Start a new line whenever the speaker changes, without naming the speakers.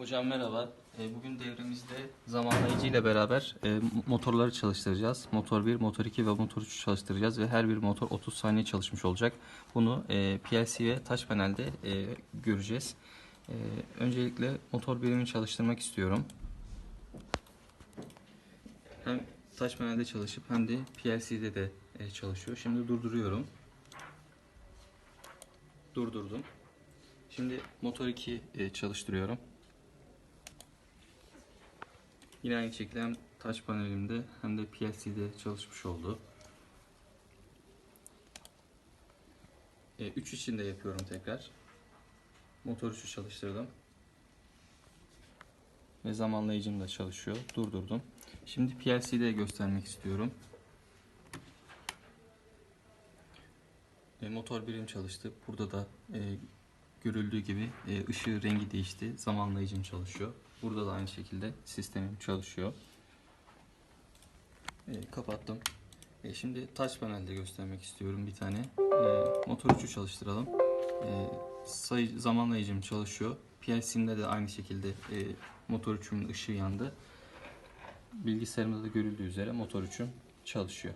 Hocam merhaba. E, Bugün devremizde zamanlayıcı ile beraber e, motorları çalıştıracağız. Motor 1, motor 2 ve motor 3 çalıştıracağız ve her bir motor 30 saniye çalışmış olacak. Bunu e, PLC ve touch panelde e, göreceğiz. Öncelikle motor birimini çalıştırmak istiyorum. Hem touch panelde çalışıp hem de PLC'de de çalışıyor. Şimdi durduruyorum. Durdurdum. Şimdi motor 2 e, çalıştırıyorum. Yine aynı şekilde hem touch panelimde hem de PLC'de çalışmış oldu. 3 için de yapıyorum tekrar. Motor 3'ü çalıştırdım. Ve zamanlayıcım da çalışıyor. Durdurdum. Şimdi PLC'de göstermek istiyorum. E, motor birim çalıştı. Burada da e, görüldüğü gibi e, ışığı rengi değişti. Zamanlayıcım çalışıyor. Burada da aynı şekilde sistemim çalışıyor. E, kapattım. E, şimdi touch panelde göstermek istiyorum bir tane. E, motor 3'ü çalıştıralım. E, sayı, zamanlayıcım çalışıyor. PLC'mde de aynı şekilde e, motor 3'ümün ışığı yandı. Bilgisayarımda da görüldüğü üzere motor 3'üm çalışıyor.